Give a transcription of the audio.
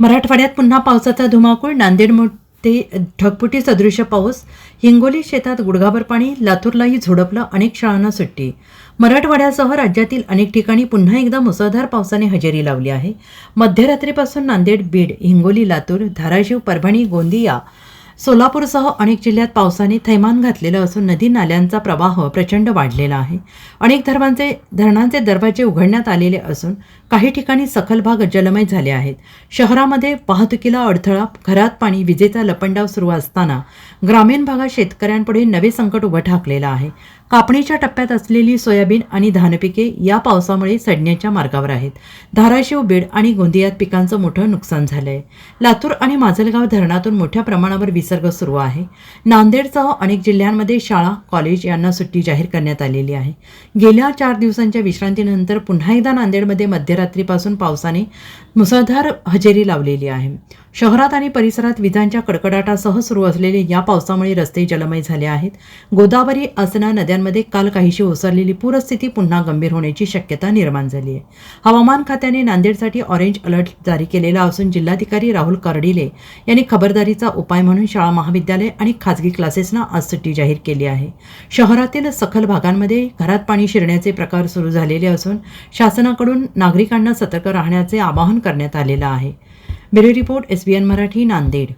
मराठवाड्यात पुन्हा पावसाचा धुमाकूळ नांदेडमध्ये ढगपुटी सदृश्य पाऊस हिंगोली शेतात गुडघाभर पाणी लातूरलाही झोडपलं अनेक शाळांना सुट्टी. मराठवाड्यासह राज्यातील अनेक ठिकाणी पुन्हा एकदा मुसळधार पावसाने हजेरी लावली आहे. मध्यरात्रीपासून नांदेड बीड हिंगोली लातूर धाराशिव परभणी गोंदिया सोलापूरसह अनेक जिल्ह्यात पावसाने थैमान घातलेलं असून नदी नाल्यांचा प्रवाह प्रचंड वाढलेला आहे. अनेक धर्मांचे धरणांचे दरवाजे उघडण्यात आलेले असून काही ठिकाणी सखल भाग जलमय झाले आहेत. शहरामध्ये वाहतुकीला अडथळा घरात पाणी विजेचा लपंडाव सुरू असताना ग्रामीण भागात शेतकऱ्यांपुढे नवे संकट उभं ठाकलेलं आहे. कापणीच्या टप्प्यात असलेली सोयाबीन आणि धानपिके या पावसामुळे सडण्याच्या मार्गावर आहेत. धाराशिव बीड आणि गोंदियात पिकांचं मोठं नुकसान झालं आहे लातूर आणि माजलगाव धरणातून मोठ्या प्रमाणावर विसर्ग सुरू आहे. नांदेडसह अनेक जिल्ह्यांमध्ये शाळा कॉलेज यांना सुट्टी जाहीर करण्यात आलेली आहे. गेल्या चार दिवसांच्या विश्रांतीनंतर पुन्हा एकदा नांदेडमध्ये मध्यरात्रीपासून पावसाने मुसळधार हजेरी लावलेली आहे. शहरात आणि परिसरात विजांच्या कडकडाटासह सुरू असलेले या पावसामुळे रस्ते जलमय झाले आहेत. गोदावरी आसना नद्यांमध्ये काल काहीशी ओसरलेली पूरस्थिती पुन्हा गंभीर होण्याची शक्यता निर्माण झाली आहे. हवामान खात्याने नांदेडसाठी ऑरेंज अलर्ट जारी केलेला असून जिल्हाधिकारी राहुल कर्डिले यांनी खबरदारीचा उपाय म्हणून शाळा महाविद्यालय आणि खाजगी क्लासेसना आज सुट्टी जाहीर केली आहे. शहरातील सखल भागांमध्ये घरात पाणी शिरण्याचे प्रकार सुरू झालेले असून शासनाकडून नागरिकांना सतर्क राहण्याचे आवाहन करण्यात आलेलं आहे. Bureau report S B N Marathi Nanded.